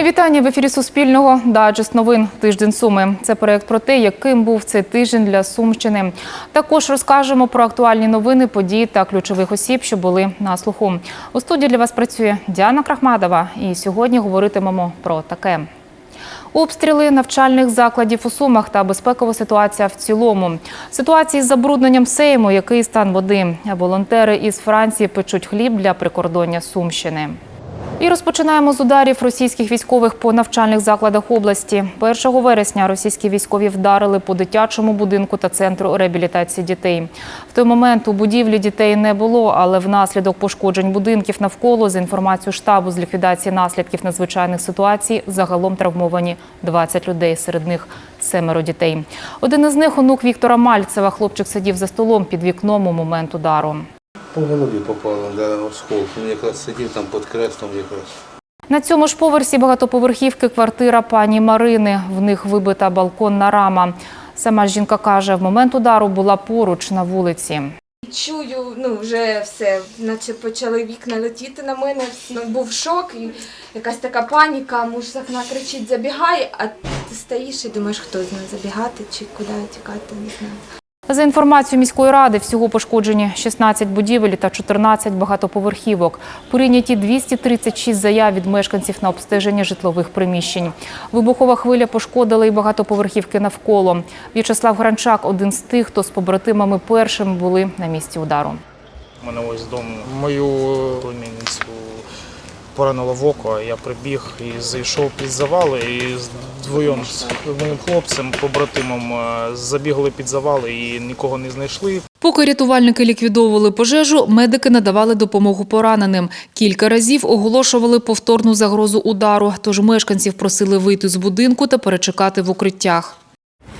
Мої вітання в ефірі Суспільного. Даджест новин тиждень суми. Це проект про те, яким був цей тиждень для Сумщини. Також розкажемо про актуальні новини, події та ключових осіб, що були на слуху. У студії для вас працює Діана Крахмадова. І сьогодні говоритимемо про таке. Обстріли навчальних закладів у Сумах та безпекова ситуація в цілому. Ситуації з забрудненням Сейму, який стан води. Волонтери із Франції печуть хліб для прикордоння Сумщини. І розпочинаємо з ударів російських військових по навчальних закладах області. 1 вересня російські військові вдарили по дитячому будинку та центру реабілітації дітей. В той момент у будівлі дітей не було, але внаслідок пошкоджень будинків навколо, за інформацією штабу з ліквідації наслідків надзвичайних ситуацій, загалом травмовані 20 людей, серед них семеро дітей. Один із них онук Віктора Мальцева. Хлопчик сидів за столом під вікном у момент удару. По голові попало, да, осколок. Він якраз сидів там під крестом якраз. На цьому ж поверсі багатоповерхівки квартира пані Марини. В них вибита балконна рама. Сама жінка каже, в момент удару була поруч на вулиці. Чую, ну вже все, наче почали вікна летіти на мене. Ну, був шок, і якась така паніка, муж з окна кричить, забігай, а ти стоїш і думаєш, хто знає, забігати чи куди тікати, не знаю. За інформацією міської ради, всього пошкоджені 16 будівель та 14 багатоповерхівок. Прийняті 236 заяв від мешканців на обстеження житлових приміщень. Вибухова хвиля пошкодила і багатоповерхівки навколо. В'ячеслав Гранчак – один з тих, хто з побратимами першим були на місці удару. У мене ось дому мою племінницю поранило в око. Я прибіг і зайшов під завали. І з двоєм з моїм хлопцем, побратимом, е, забігли під завали і нікого не знайшли. Поки рятувальники ліквідовували пожежу, медики надавали допомогу пораненим. Кілька разів оголошували повторну загрозу удару, тож мешканців просили вийти з будинку та перечекати в укриттях.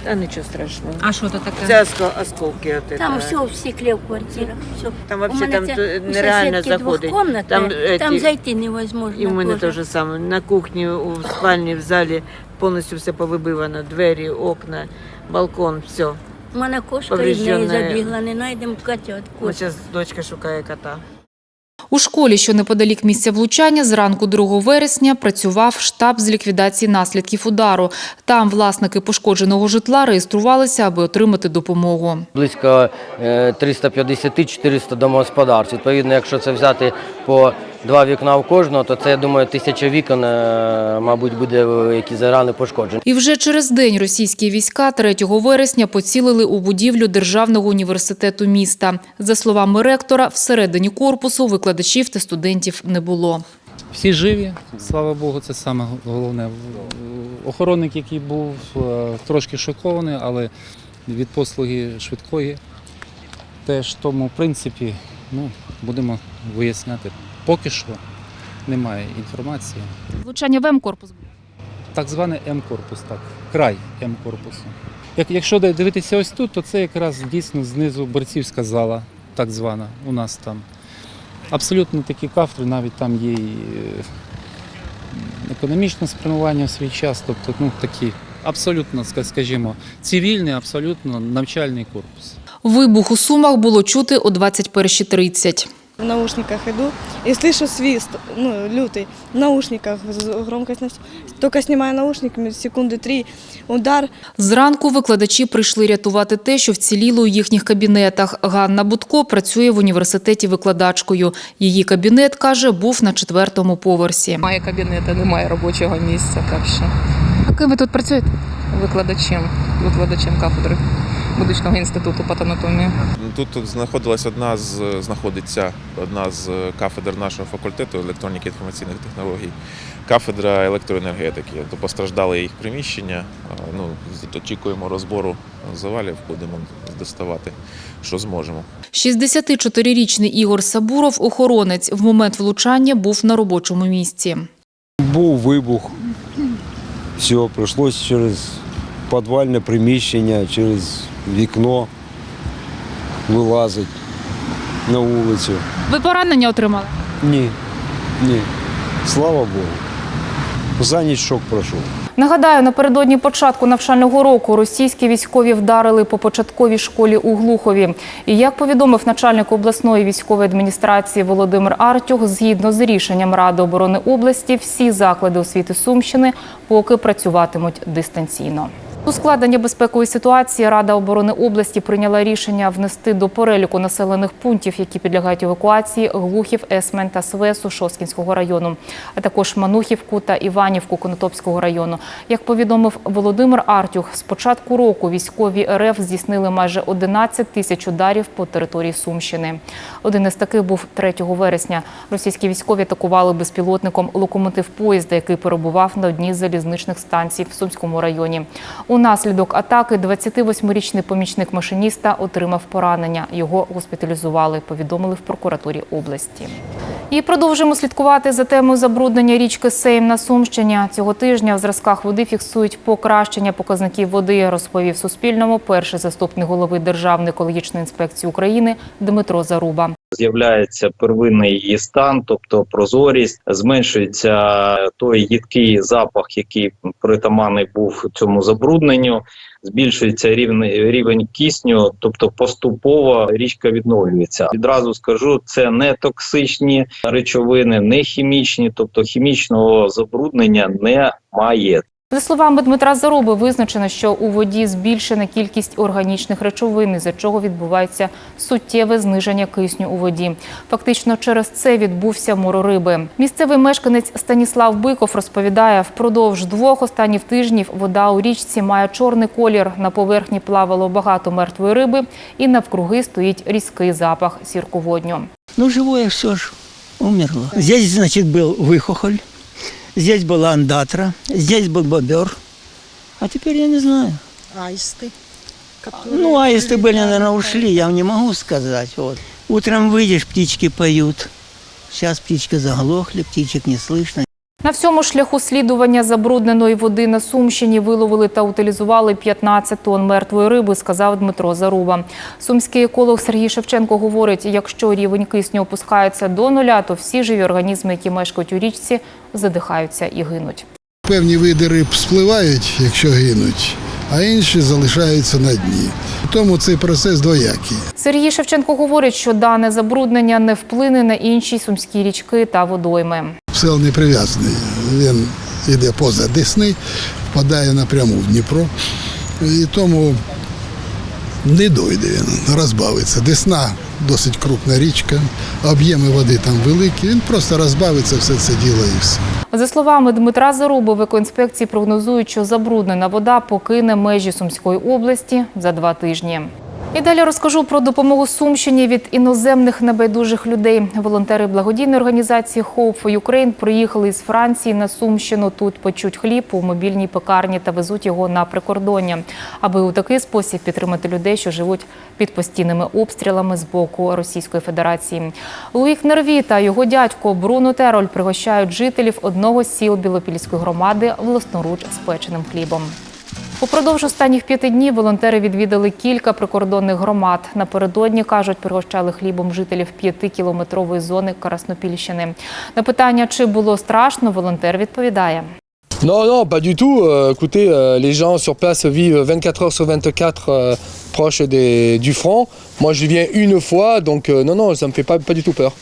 Та нічого страшного. А що то таке? Це оскол- осколки. От Там все в стекле в квартирах. Все. Там вообще там то- нереально заходить. Там, Там, эти- зайти невозможно. І в мене теж. те саме. На кухні, у спальні, в залі повністю все повибивано. Двері, окна, балкон, все. У мене кошка із неї поврежденная. забігла, не знайдемо котятку. Ось зараз дочка шукає кота. У школі, що неподалік місця влучання, зранку 2 вересня працював штаб з ліквідації наслідків удару. Там власники пошкодженого житла реєструвалися, аби отримати допомогу. близько е, 350-400 домогосподарств. Відповідно, якщо це взяти по два вікна у кожного, то це, я думаю, тисяча вікон, е, мабуть, буде, е, які зарани пошкоджені. І вже через день російські війська 3 вересня поцілили у будівлю Державного університету міста. За словами ректора, всередині корпусу викладачів та студентів не було. Всі живі, слава Богу, це саме головне. Охоронник, який був е, трошки шокований, але від послуги швидкої теж тому, в принципі, ну, будемо виясняти. Поки що немає інформації. Влучання в М-корпус було. Так званий М-корпус, так, край М-корпусу. Як, якщо дивитися ось тут, то це якраз дійсно знизу борцівська зала, так звана, у нас там. Абсолютно такі кафедри, навіть там є і е, економічне спрямування в свій час, тобто ну, такі абсолютно, скажімо, цивільний, абсолютно навчальний корпус. Вибух у Сумах було чути о 21.30. В наушниках иду и слышу свист, ну, лютый, в наушниках, з- громкость, на всё. только снимаю наушниками, секунды три, удар, Зранку викладачі прийшли рятувати те, що вціліло у їхніх кабінетах. Ганна Будко працює в університеті викладачкою. Її кабінет, каже, був на четвертому поверсі. Немає кабінету, немає робочого місця, так що А ким ви тут працюєте? викладачем, викладачем кафедри медичного інституту патанатомії. Тут знаходилась одна з знаходиться одна з кафедр нашого факультету електроніки і інформаційних технологій, кафедра електроенергетики. То постраждали їх приміщення. Ну очікуємо розбору завалів, будемо доставати, що зможемо. 64-річний Ігор Сабуров, охоронець, в момент влучання був на робочому місці. Був вибух. Все, прийшлося через підвальне приміщення, через вікно вилазити на вулицю. Ви поранення отримали? Ні, ні. Слава Богу. За ніч шок пройшов. Нагадаю, напередодні початку навчального року російські військові вдарили по початковій школі у Глухові. І як повідомив начальник обласної військової адміністрації Володимир Артюх, згідно з рішенням Ради оборони області, всі заклади освіти Сумщини поки працюватимуть дистанційно. У складення безпекової ситуації Рада оборони області прийняла рішення внести до переліку населених пунктів, які підлягають евакуації, Глухів, Есмен та Свесу Шоскінського району, а також Манухівку та Іванівку Конотопського району. Як повідомив Володимир Артюх, з початку року військові РФ здійснили майже 11 тисяч ударів по території Сумщини. Один із таких був 3 вересня. Російські військові атакували безпілотником локомотив поїзда, який перебував на одній з залізничних станцій в Сумському районі. Унаслідок атаки 28-річний помічник машиніста отримав поранення. Його госпіталізували, повідомили в прокуратурі області. І продовжуємо слідкувати за темою забруднення річки Сейм на Сумщині. Цього тижня в зразках води фіксують покращення показників води, розповів Суспільному перший заступник голови Державної екологічної інспекції України Дмитро Заруба. З'являється первинний її стан, тобто прозорість, зменшується той їдкий запах, який притаманний був цьому забрудненню, збільшується рівень, рівень кисню, тобто поступово річка відновлюється. Відразу скажу, це не токсичні речовини, не хімічні, тобто хімічного забруднення немає. За словами Дмитра Заруби, визначено, що у воді збільшена кількість органічних речовин, із-за чого відбувається суттєве зниження кисню у воді. Фактично через це відбувся морориби. Місцевий мешканець Станіслав Биков розповідає, впродовж двох останніх тижнів вода у річці має чорний колір. На поверхні плавало багато мертвої риби, і навкруги стоїть різкий запах сірководню. Ну, живое все же умерло. Здесь, значит, был выхохоль, здесь была андатра, здесь был бобер. А теперь я не знаю. Аисты. Ну, аисты были, наверное, ушли, я не могу сказать. Вот. Утром выйдешь, птички поют. Сейчас птички заглохли, птичек не слышно. На всьому шляху слідування забрудненої води на Сумщині виловили та утилізували 15 тонн мертвої риби, сказав Дмитро Заруба. Сумський еколог Сергій Шевченко говорить, якщо рівень кисню опускається до нуля, то всі живі організми, які мешкають у річці, задихаються і гинуть. Певні види риб спливають, якщо гинуть, а інші залишаються на дні. Тому цей процес двоякий. Сергій Шевченко говорить, що дане забруднення не вплине на інші сумські річки та водойми. Сел не прив'язаний. Він йде поза Десни, впадає напряму в Дніпро. І тому не дойде він, розбавиться. Десна досить крупна річка, об'єми води там великі. Він просто розбавиться все це діло і все. За словами Дмитра Заруби, в екоінспекції прогнозують, що забруднена вода покине межі Сумської області за два тижні. І далі розкажу про допомогу Сумщині від іноземних небайдужих людей. Волонтери благодійної організації Hope for Ukraine приїхали із Франції на Сумщину. Тут печуть хліб у мобільній пекарні та везуть його на прикордоння, аби у такий спосіб підтримати людей, що живуть під постійними обстрілами з боку Російської Федерації. Луїк Нерві та його дядько Бруно Тероль пригощають жителів одного з сіл Білопільської громади власноруч спеченим хлібом. Упродовж останніх п'яти днів волонтери відвідали кілька прикордонних громад. Напередодні, кажуть, пригощали хлібом жителів п'ятикілометрової зони Краснопільщини. На питання, чи було страшно, волонтер відповідає. Non, non, pas du tout. Euh, écoutez, euh, les gens sur place vivent 24 heures sur 24 euh, proches des, du front. Moi, je viens une fois, donc euh, non, non, ça me fait pas, pas du tout peur.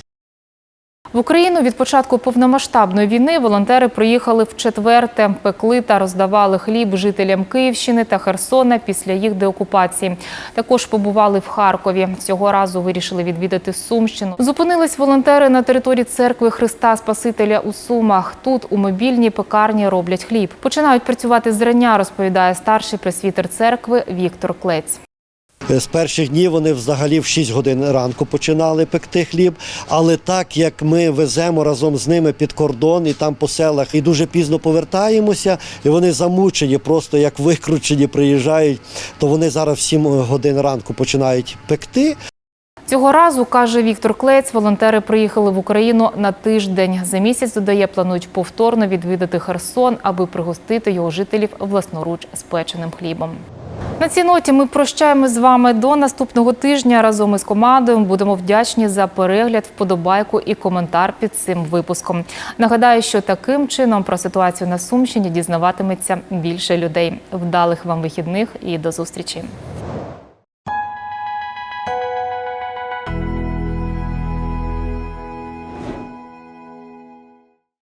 В Україну від початку повномасштабної війни волонтери приїхали в четверте, пекли та роздавали хліб жителям Київщини та Херсона після їх деокупації. Також побували в Харкові. Цього разу вирішили відвідати Сумщину. Зупинились волонтери на території церкви Христа Спасителя у Сумах. Тут у мобільній пекарні роблять хліб. Починають працювати зрання, розповідає старший пресвітер церкви Віктор Клець. З перших днів вони взагалі в 6 годин ранку починали пекти хліб. Але так як ми веземо разом з ними під кордон і там по селах, і дуже пізно повертаємося, і вони замучені, просто як викручені приїжджають, то вони зараз в 7 годин ранку починають пекти. Цього разу, каже Віктор Клець, волонтери приїхали в Україну на тиждень. За місяць, додає, планують повторно відвідати Херсон, аби пригостити його жителів власноруч спеченим хлібом. На цій ноті ми прощаємо з вами до наступного тижня. Разом із командою будемо вдячні за перегляд, вподобайку і коментар під цим випуском. Нагадаю, що таким чином про ситуацію на Сумщині дізнаватиметься більше людей. Вдалих вам вихідних і до зустрічі.